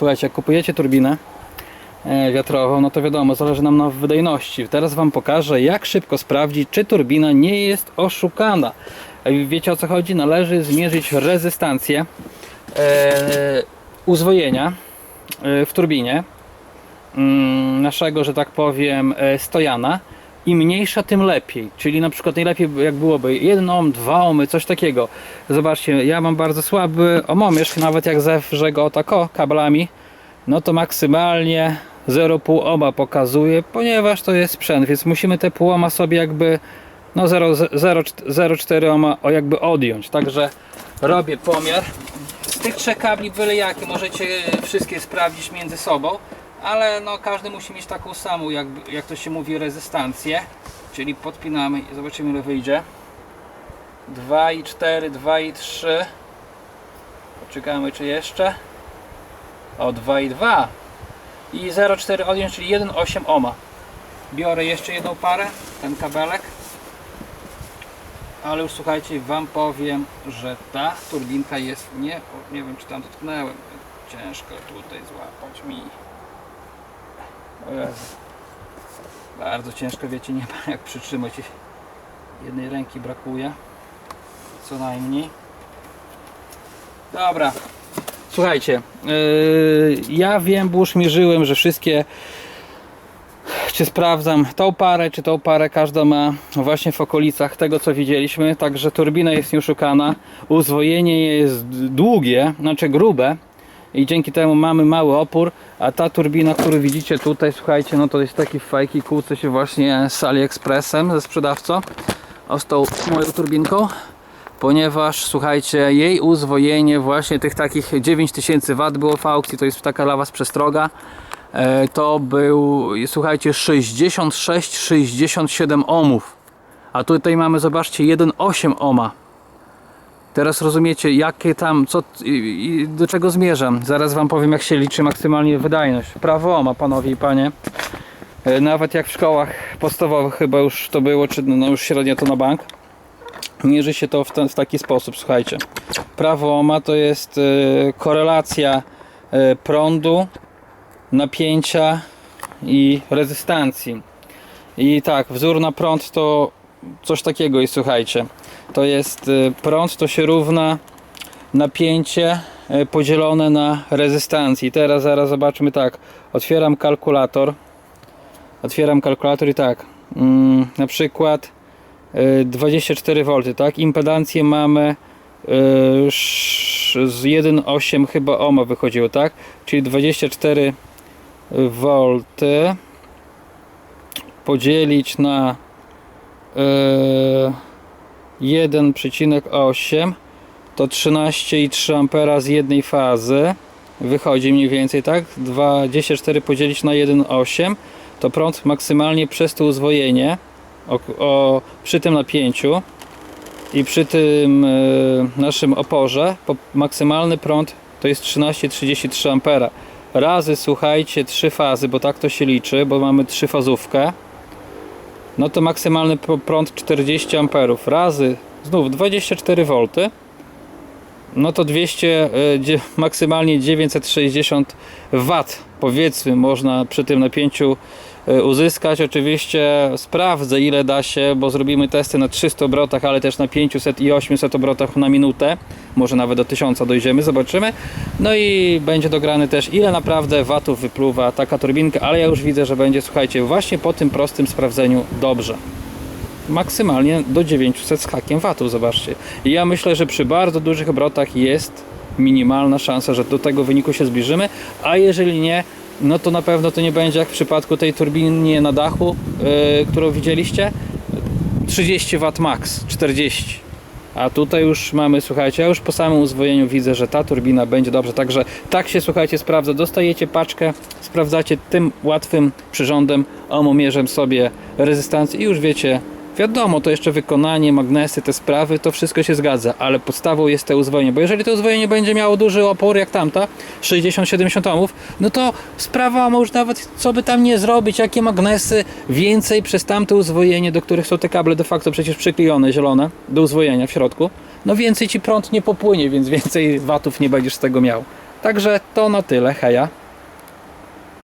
Słuchajcie, jak kupujecie turbinę e, wiatrową, no to wiadomo, zależy nam na wydajności. Teraz Wam pokażę, jak szybko sprawdzić, czy turbina nie jest oszukana. E, Wiecie o co chodzi? Należy zmierzyć rezystancję e, uzwojenia w turbinie mm, naszego, że tak powiem, stojana. Im mniejsza, tym lepiej. Czyli na przykład najlepiej jak byłoby 1 ohm, 2 ohmy, coś takiego. Zobaczcie, ja mam bardzo słaby omomierz, nawet jak zewrzę go tak kablami, no to maksymalnie 0,5 ohma pokazuje, ponieważ to jest sprzęt, więc musimy te pół ohma sobie jakby no 0,4 ohma jakby odjąć. Także robię pomiar. Z tych trzech kabli byle jakie możecie wszystkie sprawdzić między sobą, ale no każdy musi mieć taką samą, jak, jak to się mówi, rezystancję. Czyli podpinamy i zobaczymy ile wyjdzie. 2,4, 2,3. Poczekamy czy jeszcze. O 2,2 i 0,4 odjąć, czyli 1,8 ohma. Biorę jeszcze jedną parę, ten kabelek. Ale już słuchajcie, Wam powiem, że ta turbinka jest nie, nie wiem czy tam dotknąłem. Ciężko tutaj złapać mi. Bardzo ciężko, wiecie, nie ma jak przytrzymać. Jednej ręki brakuje. Co najmniej. Dobra. Słuchajcie, yy, ja wiem, bo już mierzyłem, że wszystkie czy sprawdzam tą parę, czy tą parę, każda ma właśnie w okolicach tego, co widzieliśmy, także turbina jest nieuszukana, uzwojenie jest długie, znaczy grube i dzięki temu mamy mały opór, a ta turbina, którą widzicie tutaj, słuchajcie, no to jest taki fajki, kłócę się właśnie z AliExpressem, ze sprzedawcą, o z tą moją turbinką, ponieważ słuchajcie, jej uzwojenie właśnie tych takich 9000 W było w aukcji, to jest taka dla Was przestroga, E, to był, słuchajcie, 66-67 ohmów. A tutaj mamy, zobaczcie, 1,8 ohma. Teraz rozumiecie, jakie tam, co i, i do czego zmierzam. Zaraz Wam powiem, jak się liczy maksymalnie wydajność. Prawo ohma, panowie i panie. E, Nawet jak w szkołach podstawowych chyba już to było, czy no już średnio to na bank. Mierzy się to w, ten, w taki sposób, słuchajcie. Prawo ohma to jest e, korelacja e, prądu napięcia i rezystancji. I tak, wzór na prąd to coś takiego jest, słuchajcie. To jest y, prąd to się równa napięcie y, podzielone na rezystancję. I teraz zaraz zobaczmy tak. Otwieram kalkulator. Otwieram kalkulator i tak. Mm, na przykład y, 24 V, tak? Impedancję mamy y, z 1,8 chyba ohma wychodziło, tak? Czyli 24 V podzielić na e, 1,8 to 13,3 ampera z jednej fazy. Wychodzi mniej więcej tak? 24 podzielić na 1,8 to prąd maksymalnie przez to uzwojenie o, o, przy tym napięciu i przy tym e, naszym oporze po, maksymalny prąd to jest 13,33 ampera. Razy słuchajcie trzy fazy, bo tak to się liczy, bo mamy trzyfazówkę no to maksymalny prąd 40 amperów razy znów 24 V no to 200 e, maksymalnie 960 W powiedzmy można przy tym napięciu e, uzyskać. Oczywiście sprawdzę ile da się bo zrobimy testy na 300 obrotach ale też na 500 i 800 obrotach na minutę może nawet do 1000 dojdziemy zobaczymy no i będzie dograny też ile naprawdę watów wypluwa taka turbinka ale ja już widzę że będzie słuchajcie właśnie po tym prostym sprawdzeniu dobrze maksymalnie do 900 z hakiem watów, zobaczcie. I ja myślę, że przy bardzo dużych obrotach jest minimalna szansa, że do tego wyniku się zbliżymy, a jeżeli nie, no to na pewno to nie będzie jak w przypadku tej turbiny na dachu, yy, którą widzieliście, 30 W max, 40. A tutaj już mamy, słuchajcie, ja już po samym uzwojeniu widzę, że ta turbina będzie dobrze. Także tak się, słuchajcie, sprawdza. Dostajecie paczkę, sprawdzacie tym łatwym przyrządem, omomierzem sobie rezystancję i już wiecie, wiadomo, to jeszcze wykonanie, magnesy, te sprawy, to wszystko się zgadza, ale podstawą jest to uzwojenie, bo jeżeli to uzwojenie będzie miało duży opór jak tamta, 60-70 ohmów, no to sprawa może nawet co by tam nie zrobić, jakie magnesy, więcej przez tamte uzwojenie, do których są te kable de facto przecież przyklejone, zielone, do uzwojenia w środku, no więcej ci prąd nie popłynie, więc więcej watów nie będziesz z tego miał. Także to na tyle, heja.